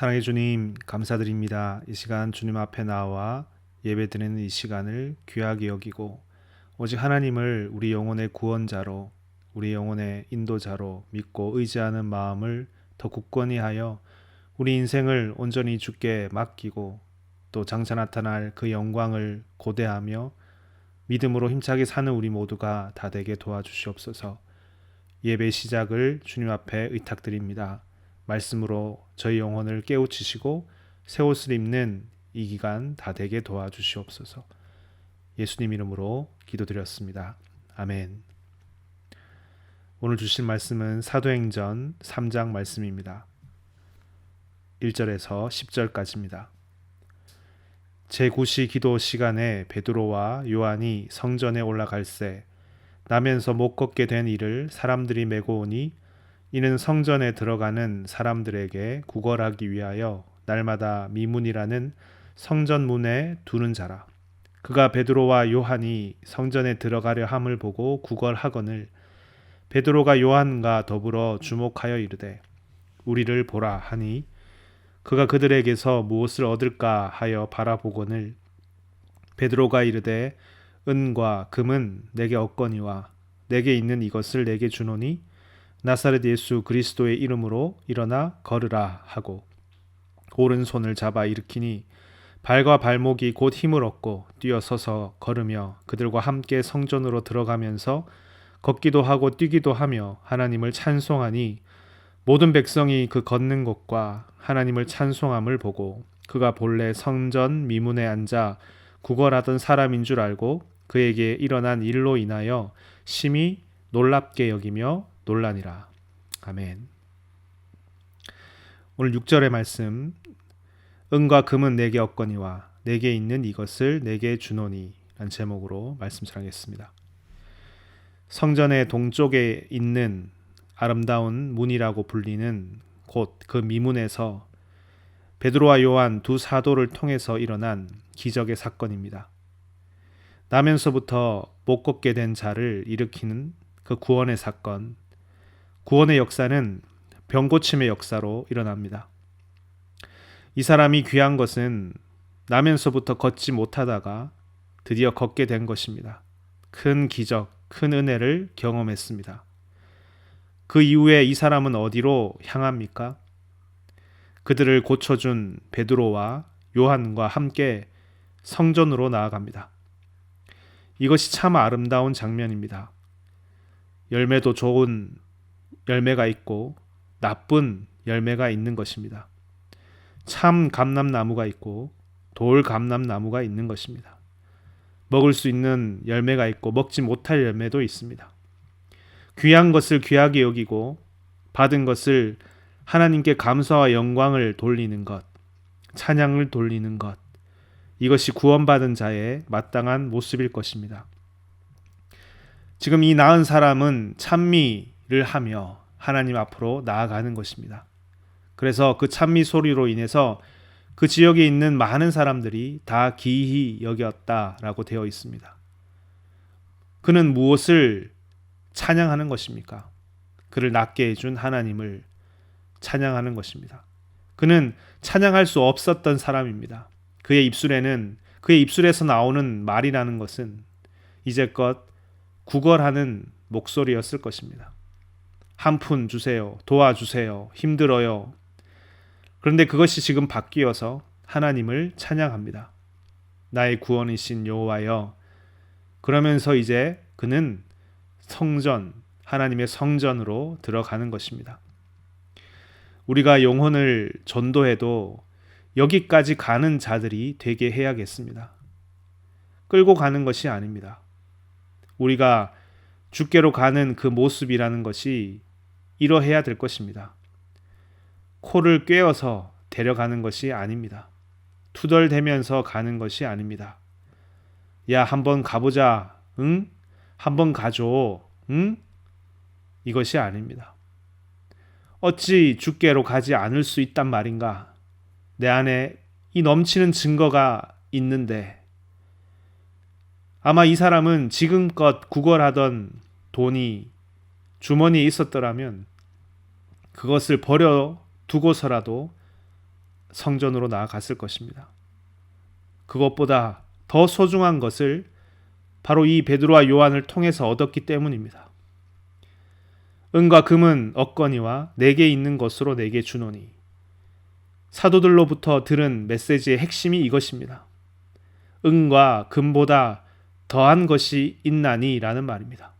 사랑해 주님 감사드립니다. 이 시간 주님 앞에 나와 예배드리는 이 시간을 귀하게 여기고 오직 하나님을 우리 영혼의 구원자로 우리 영혼의 인도자로 믿고 의지하는 마음을 더 굳건히 하여 우리 인생을 온전히 주께 맡기고 또 장차 나타날 그 영광을 고대하며 믿음으로 힘차게 사는 우리 모두가 다 되게 도와주시옵소서. 예배 시작을 주님 앞에 의탁드립니다. 말씀으로 저희 영혼을 깨우치시고 새 옷을 입는 이 기간 다 되게 도와주시옵소서. 예수님 이름으로 기도드렸습니다. 아멘. 오늘 주실 말씀은 사도행전 3장 말씀입니다. 1절에서 10절까지입니다. 제9시 기도 시간에 베드로와 요한이 성전에 올라갈새 나면서 못 걷게 된 이를 사람들이 메고 오니 이는 성전에 들어가는 사람들에게 구걸하기 위하여 날마다 미문이라는 성전 문에 두는 자라. 그가 베드로와 요한이 성전에 들어가려 함을 보고 구걸하거늘 베드로가 요한과 더불어 주목하여 이르되 우리를 보라 하니 그가 그들에게서 무엇을 얻을까 하여 바라보거늘 베드로가 이르되 은과 금은 내게 없거니와 내게 있는 이것을 내게 주노니 나사렛 예수 그리스도의 이름으로 일어나 걸으라 하고 오른손을 잡아 일으키니 발과 발목이 곧 힘을 얻고 뛰어서서 걸으며 그들과 함께 성전으로 들어가면서 걷기도 하고 뛰기도 하며 하나님을 찬송하니 모든 백성이 그 걷는 것과 하나님을 찬송함을 보고 그가 본래 성전 미문에 앉아 구걸하던 사람인 줄 알고 그에게 일어난 일로 인하여 심히 놀랍게 여기며 논란이라. 아멘. 오늘 6절의 말씀 은과 금은 내게 없거니와 내게 있는 이것을 내게 주노니 란 제목으로 말씀 전하겠습니다. 성전의 동쪽에 있는 아름다운 문이라고 불리는 곳그 미문에서 베드로와 요한 두 사도를 통해서 일어난 기적의 사건입니다. 나면서부터 못 걷게 된 자를 일으키는 그 구원의 사건, 구원의 역사는 병고침의 역사로 일어납니다. 이 사람이 귀한 것은 나면서부터 걷지 못하다가 드디어 걷게 된 것입니다. 큰 기적, 큰 은혜를 경험했습니다. 그 이후에 이 사람은 어디로 향합니까? 그들을 고쳐준 베드로와 요한과 함께 성전으로 나아갑니다. 이것이 참 아름다운 장면입니다. 열매도 좋은 열매가 있고 나쁜 열매가 있는 것입니다. 참 감람나무가 있고 돌 감람나무가 있는 것입니다. 먹을 수 있는 열매가 있고 먹지 못할 열매도 있습니다. 귀한 것을 귀하게 여기고 받은 것을 하나님께 감사와 영광을 돌리는 것, 찬양을 돌리는 것, 이것이 구원받은 자의 마땅한 모습일 것입니다. 지금 이 나은 사람은 찬미 를 하며 하나님 앞으로 나아가는 것입니다. 그래서 그 찬미 소리로 인해서 그 지역에 있는 많은 사람들이 다 기히 여겼다라고 되어 있습니다. 그는 무엇을 찬양하는 것입니까? 그를 낫게 해준 하나님을 찬양하는 것입니다. 그는 찬양할 수 없었던 사람입니다. 그의 입술에는 그의 입술에서 나오는 말이라는 것은 이제껏 구걸하는 목소리였을 것입니다. 한 푼 주세요. 도와주세요. 힘들어요. 그런데 그것이 지금 바뀌어서 하나님을 찬양합니다. 나의 구원이신 여호와여. 그러면서 이제 그는 성전, 하나님의 성전으로 들어가는 것입니다. 우리가 영혼을 전도해도 여기까지 가는 자들이 되게 해야겠습니다. 끌고 가는 것이 아닙니다. 우리가 주께로 가는 그 모습이라는 것이 이러해야 될 것입니다. 코를 꿰어서 데려가는 것이 아닙니다. 투덜대면서 가는 것이 아닙니다. 야, 한번 가보자. 응? 한번 가줘. 응? 이것이 아닙니다. 어찌 주께로 가지 않을 수 있단 말인가? 내 안에 이 넘치는 증거가 있는데 아마 이 사람은 지금껏 구걸하던 돈이 주머니에 있었더라면 그것을 버려 두고서라도 성전으로 나아갔을 것입니다. 그것보다 더 소중한 것을 바로 이 베드로와 요한을 통해서 얻었기 때문입니다. 은과 금은 얻거니와 내게 있는 것으로 내게 주노니 사도들로부터 들은 메시지의 핵심이 이것입니다. 은과 금보다 더한 것이 있나니라는 말입니다.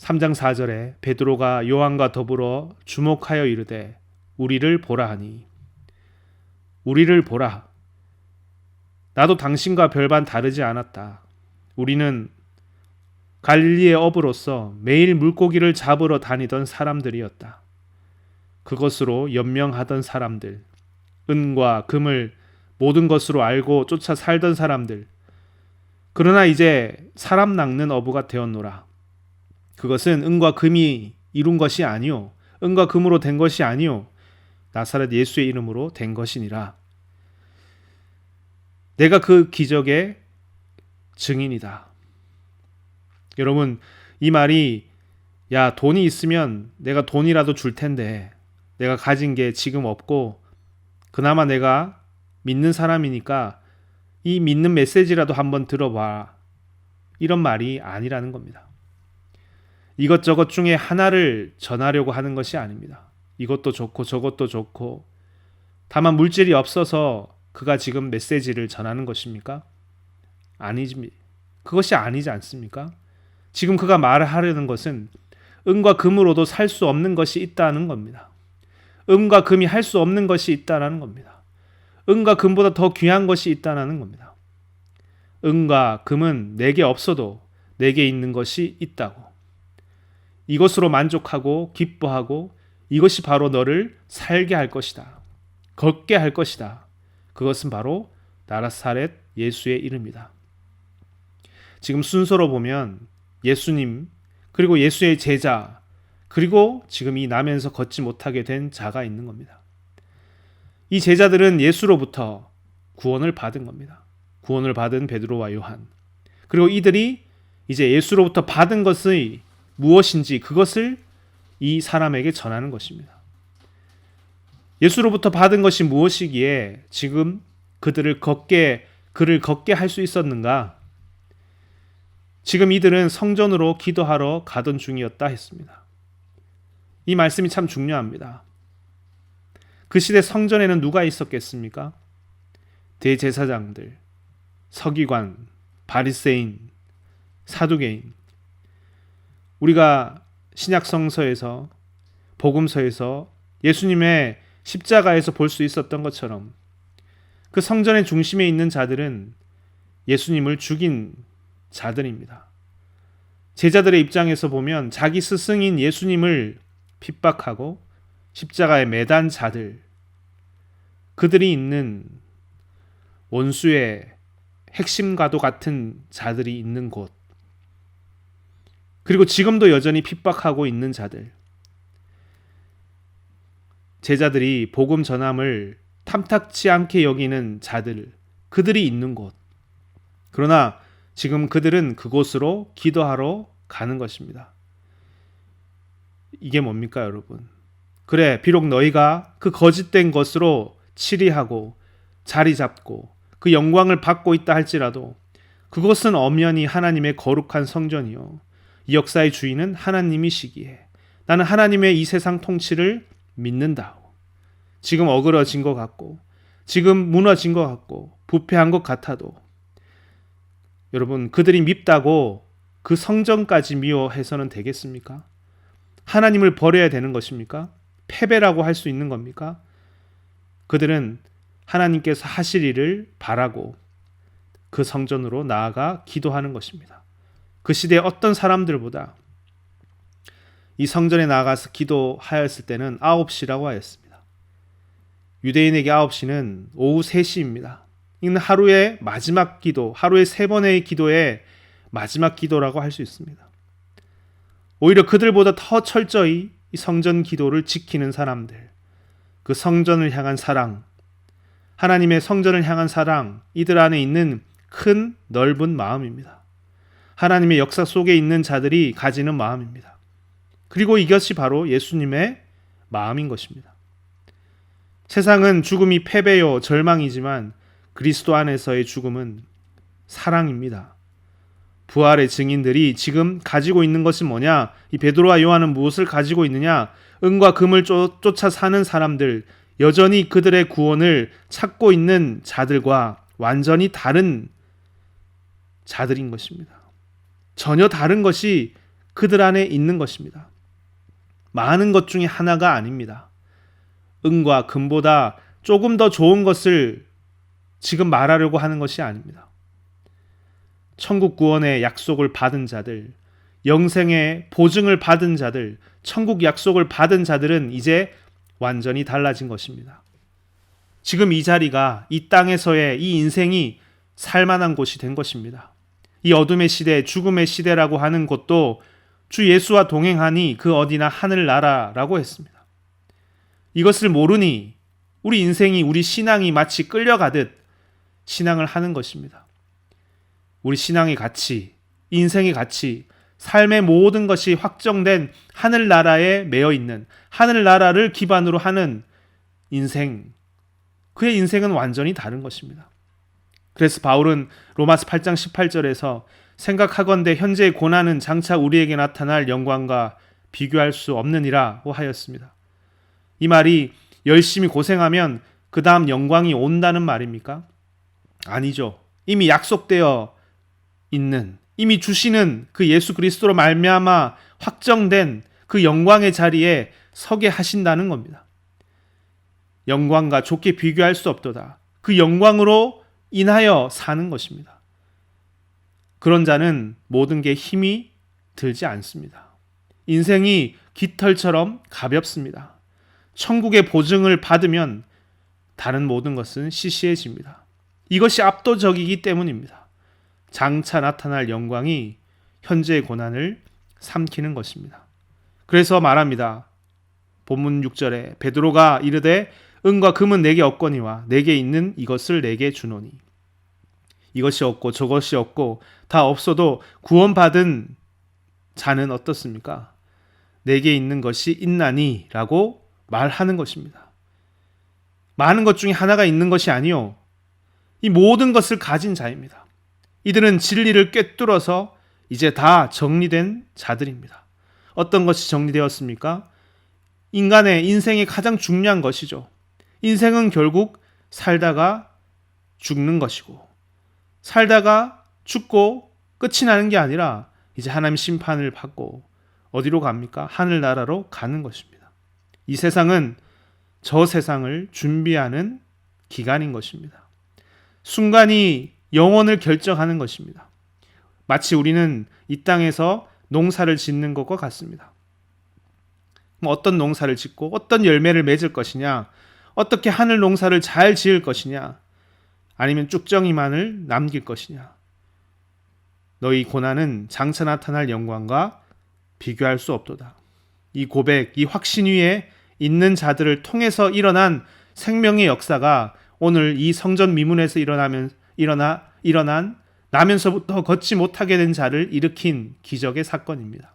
3장 4절에 베드로가 요한과 더불어 주목하여 이르되 우리를 보라 하니 우리를 보라 나도 당신과 별반 다르지 않았다. 우리는 갈릴리의 어부로서 매일 물고기를 잡으러 다니던 사람들이었다. 그것으로 연명하던 사람들, 은과 금을 모든 것으로 알고 쫓아 살던 사람들. 그러나 이제 사람 낚는 어부가 되었노라. 그것은 은과 금이 이룬 것이 아니요. 은과 금으로 된 것이 아니요. 나사렛 예수의 이름으로 된 것이니라. 내가 그 기적의 증인이다. 여러분, 이 말이 야, 돈이 있으면 내가 돈이라도 줄 텐데 내가 가진 게 지금 없고 그나마 내가 믿는 사람이니까 이 믿는 메시지라도 한번 들어봐. 이런 말이 아니라는 겁니다. 이것저것 중에 하나를 전하려고 하는 것이 아닙니다. 이것도 좋고 저것도 좋고 다만 물질이 없어서 그가 지금 메시지를 전하는 것입니까? 아니지. 그것이 아니지 않습니까? 지금 그가 말하려는 것은 은과 금으로도 살 수 없는 것이 있다는 겁니다. 은과 금이 할 수 없는 것이 있다는 겁니다. 은과 금보다 더 귀한 것이 있다는 겁니다. 은과 금은 내게 없어도 내게 있는 것이 있다고. 이것으로 만족하고 기뻐하고 이것이 바로 너를 살게 할 것이다. 걷게 할 것이다. 그것은 바로 나라사렛 예수의 이름이다. 지금 순서로 보면 예수님 그리고 예수의 제자 그리고 지금 이 나면서 걷지 못하게 된 자가 있는 겁니다. 이 제자들은 예수로부터 구원을 받은 겁니다. 구원을 받은 베드로와 요한. 그리고 이들이 이제 예수로부터 받은 것의 무엇인지 그것을 이 사람에게 전하는 것입니다. 예수로부터 받은 것이 무엇이기에 지금 그들을 걷게 그를 걷게 할 수 있었는가? 지금 이들은 성전으로 기도하러 가던 중이었다 했습니다. 이 말씀이 참 중요합니다. 그 시대 성전에는 누가 있었겠습니까? 대제사장들, 서기관, 바리새인, 사두개인. 우리가 신약 성서에서 복음서에서 예수님의 십자가에서 볼 수 있었던 것처럼 그 성전의 중심에 있는 자들은 예수님을 죽인 자들입니다. 제자들의 입장에서 보면 자기 스승인 예수님을 핍박하고 십자가에 매단 자들, 그들이 있는 원수의 핵심과도 같은 자들이 있는 곳, 그리고 지금도 여전히 핍박하고 있는 자들, 제자들이 복음 전함을 탐탁치 않게 여기는 자들, 그들이 있는 곳. 그러나 지금 그들은 그곳으로 기도하러 가는 것입니다. 이게 뭡니까, 여러분? 그래, 비록 너희가 그 거짓된 것으로 치리하고 자리 잡고 그 영광을 받고 있다 할지라도 그것은 엄연히 하나님의 거룩한 성전이요. 이 역사의 주인은 하나님이시기에 나는 하나님의 이 세상 통치를 믿는다. 지금 어그러진 것 같고, 지금 무너진 것 같고, 부패한 것 같아도, 여러분, 그들이 밉다고 그 성전까지 미워해서는 되겠습니까? 하나님을 버려야 되는 것입니까? 패배라고 할 수 있는 겁니까? 그들은 하나님께서 하실 일을 바라고 그 성전으로 나아가 기도하는 것입니다. 그 시대의 어떤 사람들보다 이 성전에 나가서 기도하였을 때는 9시라고 하였습니다. 유대인에게 9시는 오후 3시입니다. 이는 하루의 마지막 기도, 하루의 세 번의 기도의 마지막 기도라고 할 수 있습니다. 오히려 그들보다 더 철저히 이 성전 기도를 지키는 사람들, 그 성전을 향한 사랑, 하나님의 성전을 향한 사랑, 이들 안에 있는 큰 넓은 마음입니다. 하나님의 역사 속에 있는 자들이 가지는 마음입니다. 그리고 이것이 바로 예수님의 마음인 것입니다. 세상은 죽음이 패배요 절망이지만 그리스도 안에서의 죽음은 사랑입니다. 부활의 증인들이 지금 가지고 있는 것이 뭐냐? 이 베드로와 요한은 무엇을 가지고 있느냐? 은과 금을 쫓, 쫓아 사는 사람들, 여전히 그들의 구원을 찾고 있는 자들과 완전히 다른 자들인 것입니다. 전혀 다른 것이 그들 안에 있는 것입니다. 많은 것 중에 하나가 아닙니다. 은과 금보다 조금 더 좋은 것을 지금 말하려고 하는 것이 아닙니다. 천국 구원의 약속을 받은 자들, 영생의 보증을 받은 자들, 천국 약속을 받은 자들은 이제 완전히 달라진 것입니다. 지금 이 자리가 이 땅에서의 이 인생이 살만한 곳이 된 것입니다. 이 어둠의 시대, 죽음의 시대라고 하는 곳도 주 예수와 동행하니 그 어디나 하늘나라라고 했습니다. 이것을 모르니 우리 인생이 우리 신앙이 마치 끌려가듯 신앙을 하는 것입니다. 우리 신앙의 가치, 인생의 가치, 삶의 모든 것이 확정된 하늘나라에 매여 있는 하늘나라를 기반으로 하는 인생, 그의 인생은 완전히 다른 것입니다. 그래서 바울은 로마스 8장 18절에서 생각하건대 현재의 고난은 장차 우리에게 나타날 영광과 비교할 수 없느니라고 하였습니다. 이 말이 열심히 고생하면 그 다음 영광이 온다는 말입니까? 아니죠. 이미 약속되어 있는 이미 주시는 그 예수 그리스도로 말미암아 확정된 그 영광의 자리에 서게 하신다는 겁니다. 영광과 좋게 비교할 수 없도다. 그 영광으로 인하여 사는 것입니다. 그런 자는 모든 게 힘이 들지 않습니다. 인생이 깃털처럼 가볍습니다. 천국의 보증을 받으면 다른 모든 것은 시시해집니다. 이것이 압도적이기 때문입니다. 장차 나타날 영광이 현재의 고난을 삼키는 것입니다. 그래서 말합니다. 본문 6절에 베드로가 이르되 은과 금은 내게 없거니와 내게 있는 이것을 내게 주노니 이것이 없고 저것이 없고 다 없어도 구원받은 자는 어떻습니까? 내게 있는 것이 있나니라고 말하는 것입니다. 많은 것 중에 하나가 있는 것이 아니요. 이 모든 것을 가진 자입니다. 이들은 진리를 꿰뚫어서 이제 다 정리된 자들입니다. 어떤 것이 정리되었습니까? 인간의 인생의 가장 중요한 것이죠. 인생은 결국 살다가 죽는 것이고, 살다가 죽고 끝이 나는 게 아니라 이제 하나님 심판을 받고 어디로 갑니까? 하늘나라로 가는 것입니다. 이 세상은 저 세상을 준비하는 기간인 것입니다. 순간이 영혼을 결정하는 것입니다. 마치 우리는 이 땅에서 농사를 짓는 것과 같습니다. 어떤 농사를 짓고 어떤 열매를 맺을 것이냐, 어떻게 하늘 농사를 잘 지을 것이냐, 아니면 쭉정이만을 남길 것이냐. 너희 고난은 장차 나타날 영광과 비교할 수 없도다. 이 고백, 이 확신 위에 있는 자들을 통해서 일어난 생명의 역사가 오늘 이 성전 미문에서 일어나면 일어나 일어난 나면서부터 걷지 못하게 된 자를 일으킨 기적의 사건입니다.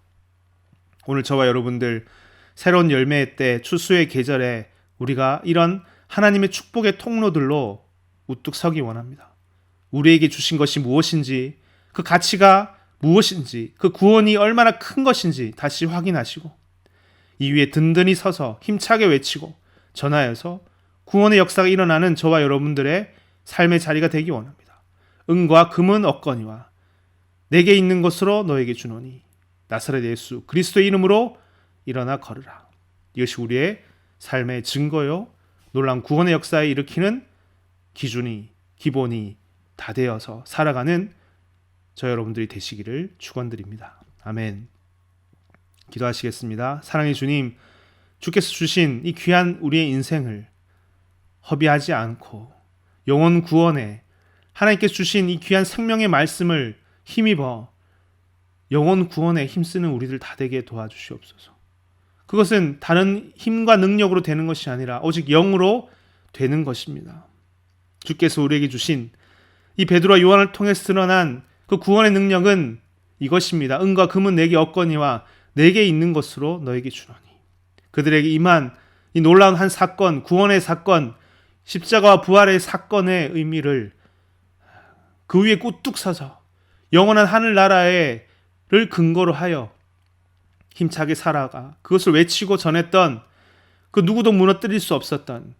오늘 저와 여러분들 새로운 열매의 때 추수의 계절에 우리가 이런 하나님의 축복의 통로들로 우뚝 서기 원합니다. 우리에게 주신 것이 무엇인지 그 가치가 무엇인지 그 구원이 얼마나 큰 것인지 다시 확인하시고 이 위에 든든히 서서 힘차게 외치고 전하여서 구원의 역사가 일어나는 저와 여러분들의 삶의 자리가 되기 원합니다. 은과 금은 없거니와 내게 있는 것으로 너에게 주노니 나사렛 예수 그리스도의 이름으로 일어나 걸으라. 이것이 우리의 삶의 증거요 놀란 구원의 역사에 일으키는 기준이 기본이 다 되어서 살아가는 저 여러분들이 되시기를 축원드립니다. 아멘. 기도하시겠습니다. 사랑의 주님, 주께서 주신 이 귀한 우리의 인생을 허비하지 않고 영혼 구원에 하나님께 주신 이 귀한 생명의 말씀을 힘입어 영혼 구원에 힘쓰는 우리들 다 되게 도와주시옵소서. 그것은 다른 힘과 능력으로 되는 것이 아니라 오직 영으로 되는 것입니다. 주께서 우리에게 주신 이 베드로와 요한을 통해서 드러난 그 구원의 능력은 이것입니다. 은과 금은 내게 없거니와 내게 있는 것으로 너에게 주노니. 그들에게 임한 이 놀라운 한 사건, 구원의 사건, 십자가와 부활의 사건의 의미를 그 위에 꾹뚝 서서 영원한 하늘나라를 근거로 하여 힘차게 살아가 그것을 외치고 전했던 그 누구도 무너뜨릴 수 없었던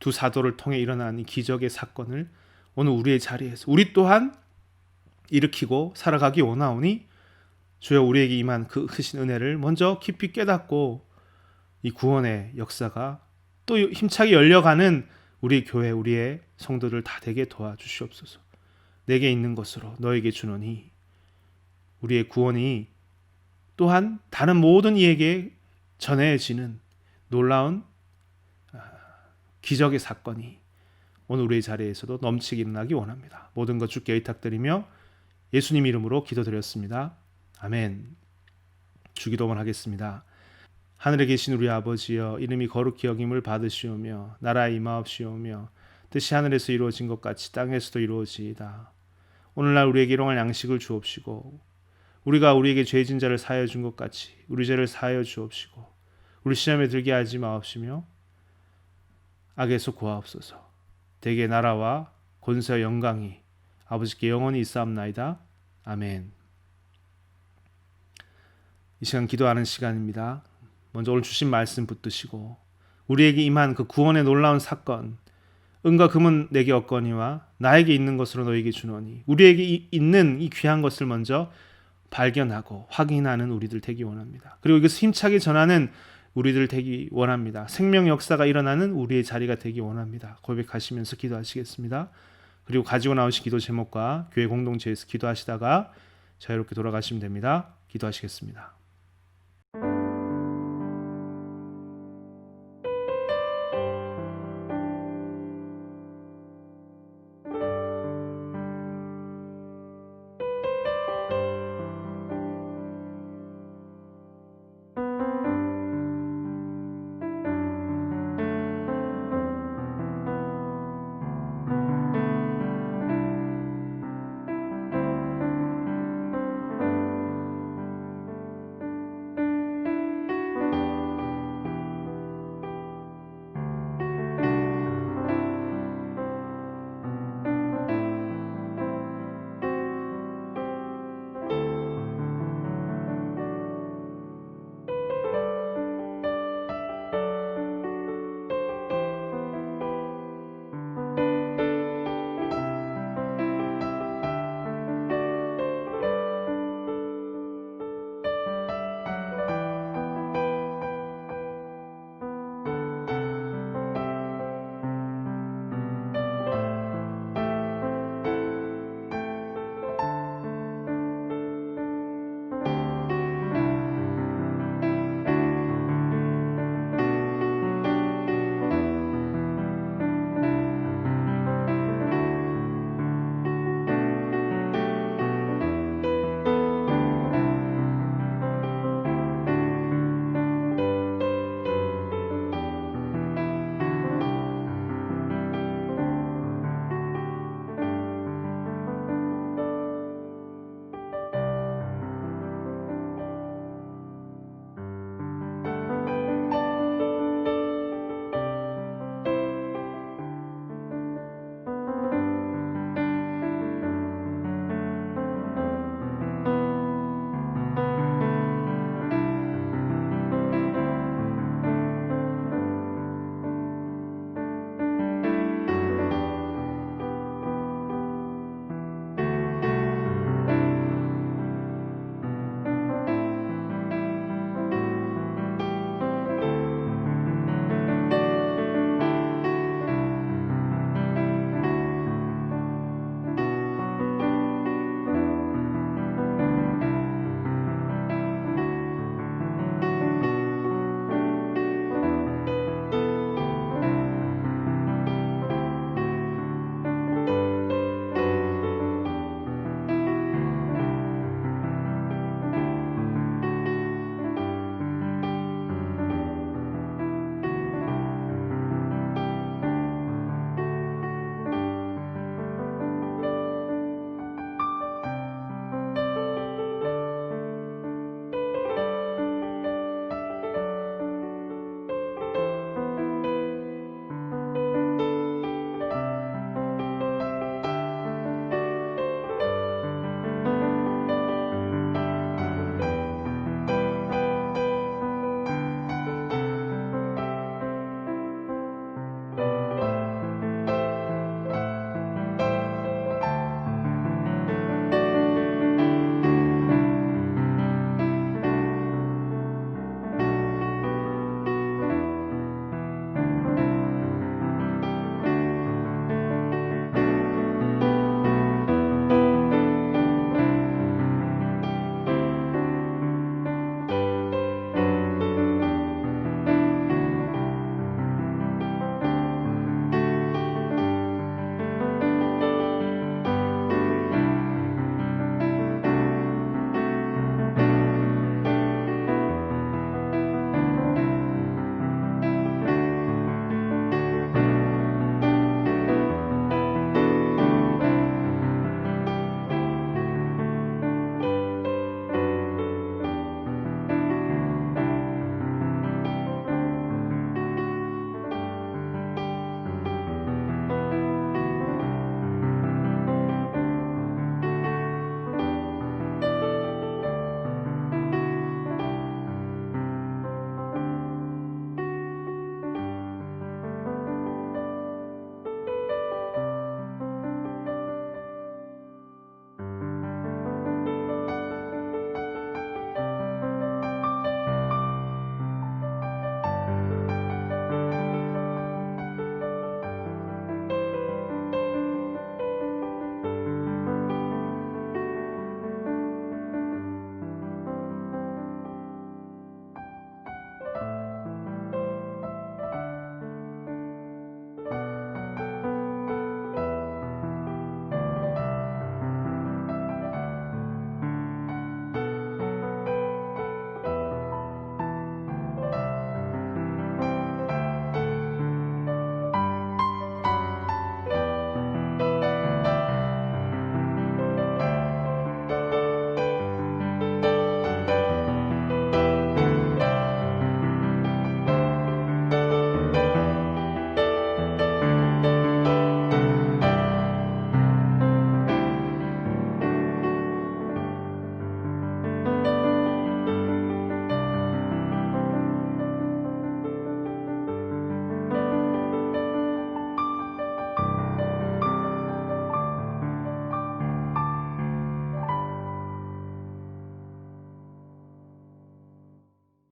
두 사도를 통해 일어난 이 기적의 사건을 오늘 우리의 자리에서 우리 또한 일으키고 살아가기 원하오니 주여 우리에게 임한 그 크신 은혜를 먼저 깊이 깨닫고 이 구원의 역사가 또 힘차게 열려가는 우리 교회 우리의 성도들 다 되게 도와주시옵소서. 내게 있는 것으로 너에게 주노니 우리의 구원이 또한 다른 모든 이에게 전해지는 놀라운 아, 기적의 사건이 오늘 우리의 자리에서도 넘치게 일어나기 원합니다. 모든 것 주께 의탁드리며 예수님 이름으로 기도드렸습니다. 아멘. 주기도만 하겠습니다. 하늘에 계신 우리 아버지여 이름이 거룩히 여김을 받으시오며 나라에 임하옵시오며 뜻이 하늘에서 이루어진 것 같이 땅에서도 이루어지이다. 오늘날 우리에게 일용할 양식을 주옵시고 우리가 우리에게 죄진 자를 사하여 준 것 같이 우리 죄를 사하여 주옵시고 우리 시험에 들게 하지 마옵시며 악에서 구하옵소서. 대개 나라와 권세와 영광이 아버지께 영원히 있사옵나이다. 아멘. 이 시간 기도하는 시간입니다. 먼저 오늘 주신 말씀 붙드시고 우리에게 임한 그 구원의 놀라운 사건 은과 금은 내게 없거니와 나에게 있는 것으로 너에게 주노니 우리에게 이, 있는 이 귀한 것을 먼저 발견하고 확인하는 우리들 되기 원합니다. 그리고 이것을 힘차게 전하는 우리들 되기 원합니다. 생명 역사가 일어나는 우리의 자리가 되기 원합니다. 고백하시면서 기도하시겠습니다. 그리고 가지고 나오신 기도 제목과 교회 공동체에서 기도하시다가 자유롭게 돌아가시면 됩니다. 기도하시겠습니다.